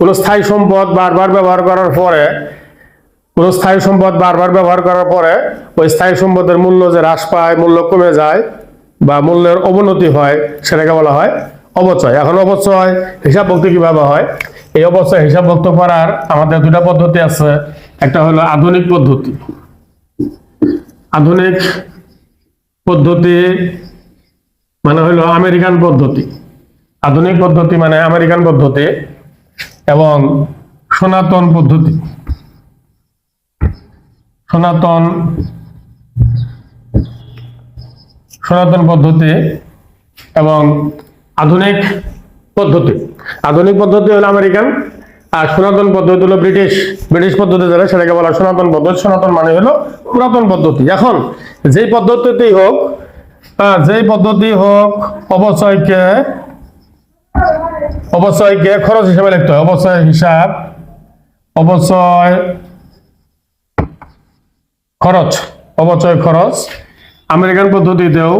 কোনো স্থায়ী সম্পদ বারবার ব্যবহার করার পরে, কোনো স্থায়ী সম্পদ বারবার ব্যবহার করার পরে, ওই স্থায়ী সম্পদের মূল্য যে হ্রাস পায়, মূল্য কমে যায় বা মূল্যের অবনতি হয়, সেটাকে বলা হয় অবচয় এখন অবচয় হিসাব ভক্তি কীভাবে হয়? এই অবচয় হিসাব ভক্ত করার আমাদের দুটা পদ্ধতি আছে। একটা হলো আধুনিক পদ্ধতি। আধুনিক পদ্ধতি মানে হলো আমেরিকান পদ্ধতি। আধুনিক পদ্ধতি মানে আমেরিকান পদ্ধতি। এবং সনাতন পদ্ধতি। সনাতন সনাতন পদ্ধতি এবং আধুনিক পদ্ধতি। আধুনিক পদ্ধতি হলো আমেরিকান, আর সনাতন পদ্ধতি হলো ব্রিটিশ। ব্রিটিশ পদ্ধতি যেটা সেটাকে বলা সনাতন পদ্ধতি। সনাতন মানে হলো পুরাতন পদ্ধতি। এখন, যেই পদ্ধতিতেই হোক যেই পদ্ধতি হোক অবচয়কে অবচয়কে খরচ হিসাবে লিখতে হয়? অবচয় হিসাব অবচয় খরচ অবচয় খরচ। আমেরিকান পদ্ধতিতেও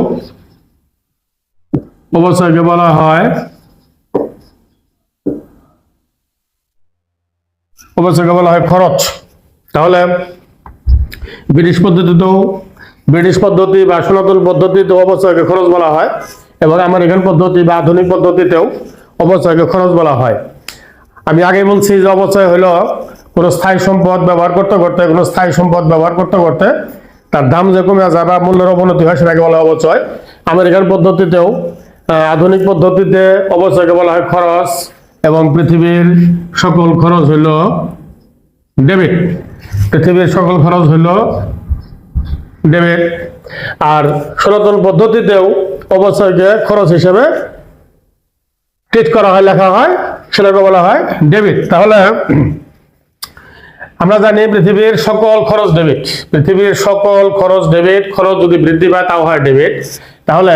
অবচয়কে বলা হয়। অবচয়কে বলা হয় খরচ। তাহলে ব্রিটিশ পদ্ধতিতেও, ব্রিটিশ পদ্ধতি বা সনাতন পদ্ধতিতেও অবচয়কে খরচ বলা হয় এবং আমেরিকান পদ্ধতি বা আধুনিক পদ্ধতিতেও অবচয়কে খরচ বলা হয়। আমি আগে বলছি যে অবচয় হলো কোনো স্থায়ী সম্পদ ব্যবহার করতে করতে, কোনো স্থায়ী সম্পদ ব্যবহার করতে করতে তার দাম যে কমে যায় বা মূল্যের অবনতি হয় সেটাকে বলা অবচয় আমেরিকান পদ্ধতিতেও আধুনিক পদ্ধতিতে অবচয়কে বলা হয় খরচ এবং পৃথিবীর সকল খরচ হইল ডেবিট। পৃথিবীর সকল খরচ হইল ডেবিট। আর সনাতন পদ্ধতিতেও অবচয়কে খরচ হিসেবে ট্রিট করা হয়, লেখা হয়, সেটাকে বলা হয় ডেবিট তাহলে, আমরা জানি পৃথিবীর সকল খরচ ডেবিট পৃথিবীর সকল খরচ ডেবিট খরচ যদি বৃদ্ধি পায়, তাও হয় ডেবিট তাহলে,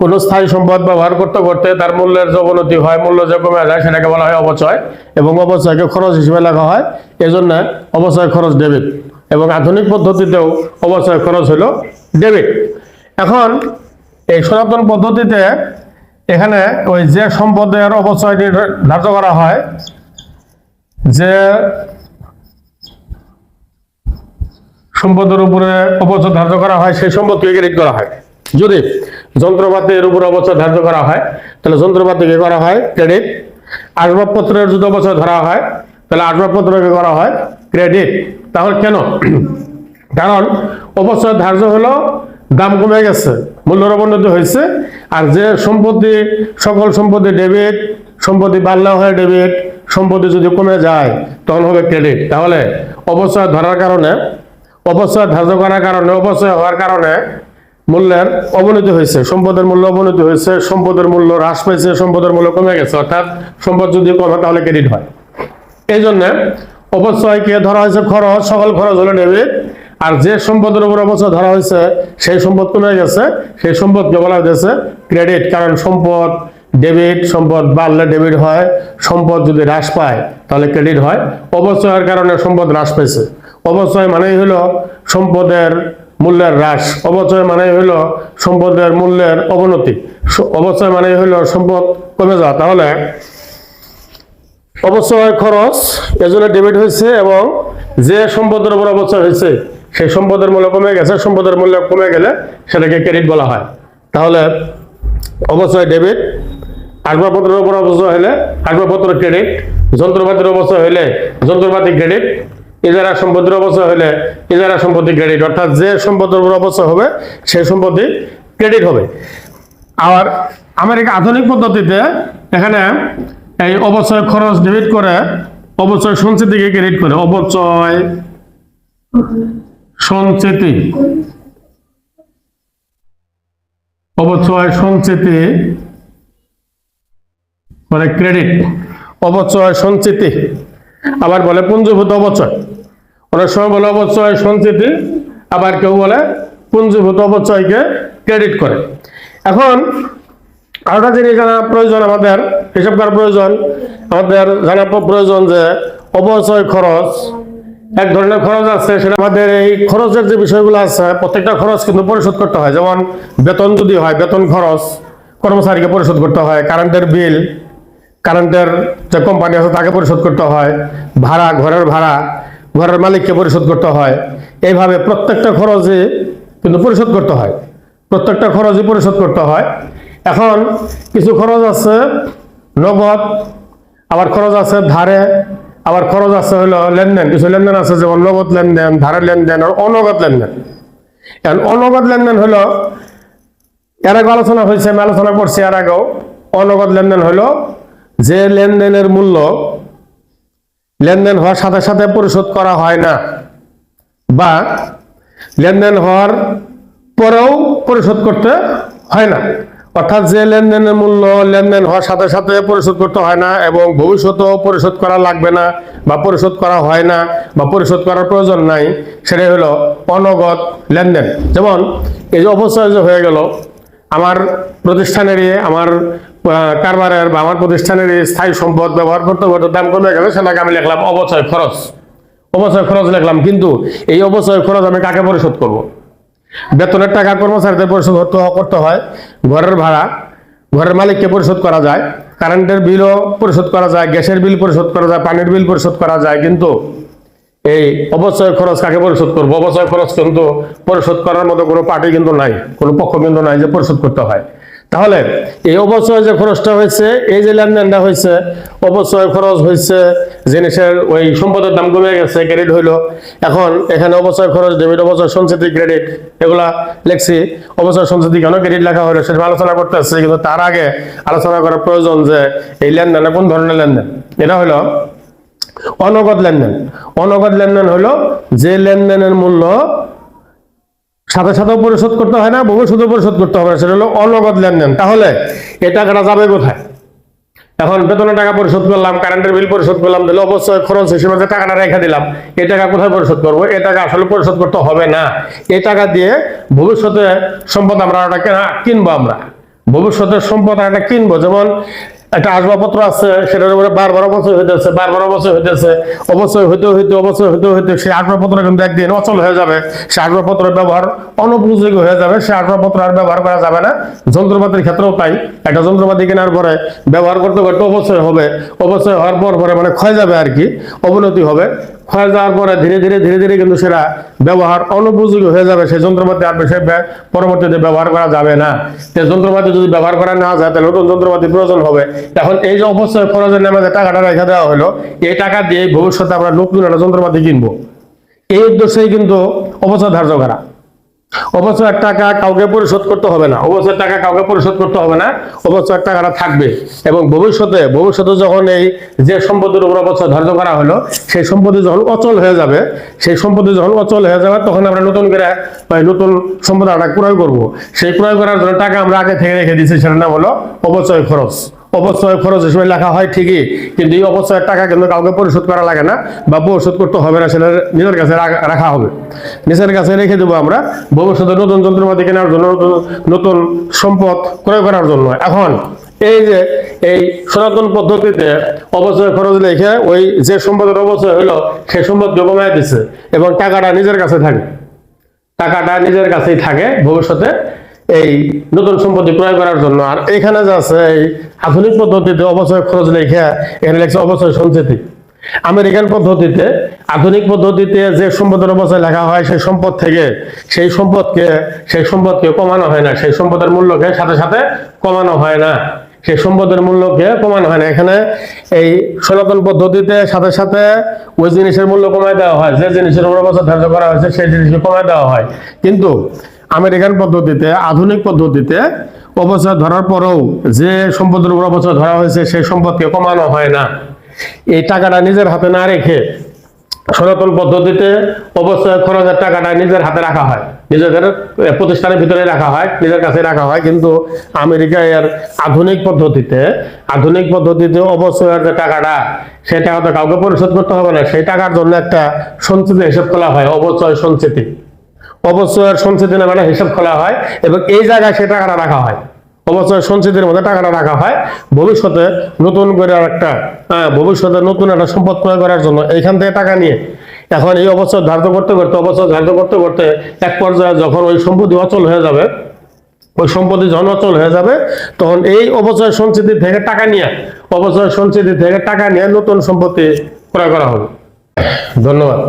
কোনো স্থায়ী সম্পদ ব্যবহার করতে করতে তার মূল্যের অবনতি হয়, মূল্য যে কমে যায়, সেটাকে বলা হয় অবচয়। এবং অবচয়কে খরচ হিসেবে লেখা হয়। এজন্য অবচয় খরচ ডেবিট এবং আধুনিক পদ্ধতিতেও অবচয় খরচ হলো ডেবিট এখন, এই সনাতন পদ্ধতিতে এখানে ওই যে সম্পদের অবচয় ধার্য করা হয়, যে সম্পদের উপরে অবচয় ধার্য করা হয়, সেই সম্পদকে ক্রেডিট করা হয়। যদি যন্ত্রপাতির উপর অবচয় ধার্য করা হয়, তাহলে যন্ত্রপাতিকে করা হয় ক্রেডিট। আসবাবপত্রের যদি অবচয় ধরা হয়, তাহলে আসবাবপত্রকে করা হয় ক্রেডিট। তাহলে কেন? কারণ অবচয় ধার্য হলো দাম কমে গেছে। মূল্যের অবনতি হয়েছে, আর যে সম্পত্তি, সকল সম্পত্তি ডেবিট সম্পত্তি বাড়লে হয় ডেবিট সম্পত্তি যদি কমে যায়, তখন হবে ক্রেডিট তাহলে অবচয় ধরার কারণে অবচয় ধার্য করার কারণে অবচয় হওয়ার কারণে মূল্যের অবনতি হয়েছে, সম্পদের মূল্য অবনতি হয়েছে, সম্পদের মূল্য হ্রাস পেয়েছে সম্পদের মূল্য কমে গেছে, অর্থাৎ সম্পদ যদি কমে তাহলে ক্রেডিট হয়। এই জন্য অবচয়কে ধরা হয়েছে খরচ, সকল খরচ হলো ডেবিট আর যে সম্পদের উপর অবচয় ধরা হয়েছে, সেই সম্পদ কমে গেছে? সেই সম্পদকে বলা হয়েছে ক্রেডিট কারণ সম্পদ ডেবিট সম্পদ বাড়লে ডেবিট হয়, সম্পদ যদি হ্রাস পায়, তাহলে ক্রেডিট হয়। অবচয়ের কারণে সম্পদ হ্রাস পেয়েছে। অবচয় মানেই হলো সম্পদের মূল্যের হ্রাস। অবচয় মানে হলো সম্পদের মূল্যের অবনতি। অবচয় মানে হলো সম্পদ কমে যাওয়া। তাহলে অবচয় খরচ, এজন্য ডেবিট হয়েছে এবং যে সম্পদের উপর অবচয় হয়েছে সেই সম্পদের মূল্য কমে গেছে, সম্পদের মূল্য কমে গেলে সেটাকে ক্রেডিট বলা হয়। তাহলে অবশ্যই ডেবিট আসবাবপত্রের উপর অবচয় হলে আসবাবপত্র ক্রেডিট যন্ত্রপাতির অবচয় হলে যন্ত্রপাতি ক্রেডিট ইজারা সম্পত্তির অবচয় হলে ইজারা সম্পত্তি ক্রেডিট অর্থাৎ যে সম্পদের উপর অবচয় হবে সেই সম্পত্তি ক্রেডিট হবে। আর আমেরিকা আধুনিক পদ্ধতিতে এখানে এই অবচয় খরচ ডেবিট করে অবচয় সঞ্চিতিকে ক্রেডিট করে অবচয় সঞ্চিতি অবচয় সঞ্চিতি মানে ক্রেডিট অবচয় সঞ্চিতি আবার বলে পুঞ্জীভূত অবচয়। অনেক সময় বলে অবচয় সঞ্চিতি আবার কেউ বলে পুঞ্জীভূত অবচয়কে ক্রেডিট করে। এখন আরেকটা জিনিস জানা প্রয়োজন আমাদের হিসাব করা প্রয়োজন। আমাদের জানা প্রয়োজন যে অবচয় খরচ এক ধরনের খরচ আছে, সেটা আমাদের এই খরচের যে বিষয়গুলো আছে, প্রত্যেকটা খরচ কিন্তু পরিশোধ করতে হয়। যেমন বেতন যদি হয়, বেতন খরচ কর্মচারীকে পরিশোধ করতে হয়, কারেন্টের বিল, কারেন্টের যে কোম্পানি আছে তাকে পরিশোধ করতে হয়, ভাড়া, ঘরের ভাড়া, ঘরের মালিককে পরিশোধ করতে হয়। এইভাবে প্রত্যেকটা খরচে কিন্তু পরিশোধ করতে হয়। প্রত্যেকটা খরচই পরিশোধ করতে হয়। এখন কিছু খরচ আছে, নগদ, আবার খরচ আছে ধারে আবার খরচ আছে হলো লেনদেন, কিছু লেনদেন আছে যেমন নগদ লেনদেন, ধারের লেনদেন আর অনগদ লেনদেন। এখন অনগদ লেনদেন হলো, এর আগে আলোচনা হয়েছে, আমি আলোচনা করছি এর আগেও অনগদ লেনদেন হলো যে লেনদেনের মূল্য লেনদেন হওয়ার সাথে সাথে পরিশোধ করা হয় না, বা লেনদেন হওয়ার পরেও পরিশোধ করতে হয় না। অর্থাৎ যে লেনদেনের মূল্য লেনদেন হওয়ার সাথে সাথে পরিশোধ করতে হয় না এবং ভবিষ্যতেও পরিশোধ করা লাগবে না বা পরিশোধ করা হয় না বা পরিশোধ করার প্রয়োজন নাই, সেটাই হলো অনগত লেনদেন। যেমন এই যে অবস্থা যে হয়ে গেল, আমার প্রতিষ্ঠানেরই, আমার কারবারের বা আমার প্রতিষ্ঠানেরই স্থায়ী সম্পদ ব্যবহার করতে করতে দাম কমে গেলে সেটাকে আমি লিখলাম অবচয় খরচ। অবচয় খরচ লিখলাম, কিন্তু এই অবচয় খরচ আমি কাকে পরিশোধ করব? বেতনের টাকা কর্মচারীদের পরিশোধ করতে- করতে হয়, ঘরের ভাড়া, ঘরের মালিককে পরিশোধ করা যায়, কারেন্টের বিলও পরিশোধ করা যায়, গ্যাসের বিল পরিশোধ করা যায়, পানির বিল পরিশোধ করা যায়, কিন্তু এই অবচয় খরচ কাকে পরিশোধ করব? অবচয় খরচ কিন্তু পরিশোধ করার মতো কোনো পার্টি কিন্তু নাই, কোনো পক্ষ কিন্তু নাই যে পরিশোধ করতে হয়। তাহলে এই অবচয় যে খরচটা হয়েছে, এই যে লেনদেনটা হয়েছে, অবচয় খরচ হয়েছে, জিনিসের ওই সম্পদের দাম কমে গেছে ক্রেডিট হইল। এখন এখানে অবচয় খরচ ডেবিট অবচয় সঞ্চিতি ক্রেডিট এগুলা লেখছি। অবচয় সঞ্চিতি কেন ক্রেডিট লেখা হলো সেটা আলোচনা করতে আসছে কিন্তু তার আগে আলোচনা করার প্রয়োজন যে এই লেনদেন কোন ধরনের লেনদেন? এটা হলো অনগদ লেনদেন। অনগদ লেনদেন হলো যে লেনদেনের মূল্য সাথে সাথেও পরিশোধ করতে হয় না ভবিষ্যতে পরিশোধ করতে হবে সেটা হলো অনগদ লেনদেন। তাহলে এই টাকাটা যাবে কোথায়? এখন বেতনের টাকা পরিশোধ করলাম, কারেন্টের বিল পরিশোধ করলাম দিলে অবশ্যই খরচ হিসেবে যে টাকাটা রেখে দিলাম এই টাকা কোথায় পরিশোধ করব? এই টাকা আসলে পরিশোধ করতে হবে না। এই টাকা দিয়ে ভবিষ্যতে সম্পদ আমরা ওটা কেনা- কিনবো আমরা। ভবিষ্যতের সম্পদ একটা কিনবো। যেমন একটা আসবাবপত্র আছে, সেটার উপরে বারবার অবশ্যই হইতেছে বারবার অবশ্যই হইতেছে অবশ্যই হইতে হইতে, অবশ্যই হইতে হইতে সেই আসবাবপত্র কিন্তু একদিন অচল হয়ে যাবে। সে আসবাবপত্র ব্যবহার অনুপযোগী হয়ে যাবে সে আসবাবপত্র আর ব্যবহার করা যাবে না। যন্ত্রপাতির ক্ষেত্রেও তাই, একটা যন্ত্রপাতি কেনার পরে ব্যবহার করতে করতে অবশ্যই হবে, অবশ্যই হওয়ার পর পরে মানে ক্ষয় যাবে আর কি, অবনতি হবে। ক্ষয় যাওয়ার পরে ধীরে ধীরে ধীরে ধীরে কিন্তু সেটা ব্যবহার অনুপযোগী হয়ে যাবে। সেই যন্ত্রপাতি আর সে পরবর্তীতে ব্যবহার করা যাবে না। যন্ত্রপাতি যদি ব্যবহার করা না যায়, তাহলে নতুন যন্ত্রপাতি প্রয়োজন হবে। এখন এই যে অবস্থায় খরচের নামে টাকাটা রেখে দেওয়া হলো, এই টাকা দিয়ে ভবিষ্যতে আমরা নতুন একটা যন্ত্রপাতি কিনবো। এই উদ্দেশ্যেই কিন্তু অবস্থা ধার্য করা। অবচয়ের টাকা কাউকে পরিশোধ করতে হবে না। অবচয়ের টাকা কাউকে পরিশোধ করতে হবে না অবচয়ের টাকাটা থাকবে। এবং ভবিষ্যতে ভবিষ্যতে যখন এই যে সম্পদের উপর অবচয় ধার্য করা হলো, সেই সম্পত্তি যখন অচল হয়ে যাবে, সেই সম্পত্তি যখন অচল হয়ে যাবে, তখন আমরা নতুন করে নতুন সম্পদ আমরা ক্রয় করব। সেই ক্রয় করার জন্য টাকা আমরা আগে থেকে রেখে দিচ্ছি সেটার নাম হলো অবচয় খরচ। অবচয় খরচ হিসেবে লেখা হয় ঠিকই, কিন্তু এই অবচয়ের টাকা কিন্তু কাউকে পরিশোধ করা লাগে না বা পরিশোধ করতে হবে না, সেটা নিজের কাছে রাখা- হবে। নিজের কাছে রেখে দেবো আমরা ভবিষ্যতে নতুন যন্ত্রপাতি কেনার জন্য, নতুন সম্পদ ক্রয় করার জন্য। এখন এই যে, এই সনাতন পদ্ধতিতে অবচয় খরচ লিখে ওই যে সম্পদের অবচয় হলো সেই সম্পদ কমায় দিচ্ছে এবং টাকাটা নিজের কাছে থাকে। টাকাটা নিজের কাছেই থাকে ভবিষ্যতে। এই নতুন সম্পত্তি ক্রয় করার জন্য। আর এখানে যে আছে এই আধুনিক পদ্ধতিতে অবচয় খরচ লেখা এখানে লেখছে অবচয় সঞ্চিতি। আমেরিকান পদ্ধতিতে আধুনিক পদ্ধতিতে যে সম্পদের অবচয় লেখা হয় সেই সম্পদ থেকে সেই সম্পদকে সেই সম্পদকে কমানো হয় না, সেই সম্পদের মূল্যকে সাথে সাথে কমানো হয় না, সেই সম্পদের মূল্যকে কমানো হয় না। এখানে এই সনাতন পদ্ধতিতে সাথে সাথে ওই জিনিসের মূল্য কমায় দেওয়া হয়, যে জিনিসের অবস্থা ধার্য করা হয়েছে সেই জিনিসকে কমায় দেওয়া হয়। কিন্তু আমেরিকান পদ্ধতিতে, আধুনিক পদ্ধতিতে অবচয় ধরার পরেও যে সম্পদের উপর অবচয় ধরা হয়েছে, সেই সম্পদকে কমানো হয় না। এই টাকাটা নিজের হাতে না রেখে সনাতন পদ্ধতিতে অবশ্যই খরচের টাকাটা নিজের হাতে রাখা হয়। নিজেদের প্রতিষ্ঠানের ভিতরে রাখা হয়, নিজের কাছে রাখা হয়। কিন্তু আমেরিকা এর আধুনিক পদ্ধতিতে আধুনিক পদ্ধতিতে অবশ্যই যে টাকাটা সেই টাকাটা কাউকে পরিশোধ করতে হবে না। সেই টাকার জন্য একটা সঞ্চিতি হিসেব খোলা হয়, অবচয় সঞ্চিতি। অবশ্যই সঞ্চিতি নামে হিসাব খোলা হয় এবং এই জায়গায় সেই টাকাটা রাখা হয়। অবশ্যই সঞ্চিতির মধ্যে টাকাটা রাখা হয়। ভবিষ্যতে নতুন করে একটা হ্যাঁ, ভবিষ্যতে নতুন একটা সম্পদ ক্রয় করার জন্য এইখান থেকে টাকা নিয়ে এখন এই অবস্থা ধার্য করতে করতে অবস্থা ধার্য করতে করতে এক পর্যায়ে যখন ওই সম্পত্তি অচল হয়ে যাবে ওই সম্পত্তি যখন অচল হয়ে যাবে তখন এই অবচয় সঞ্চিতি থেকে টাকা নিয়ে অবচয় সঞ্চিতি থেকে টাকা নিয়ে নতুন সম্পত্তি ক্রয় করা হবে। ধন্যবাদ।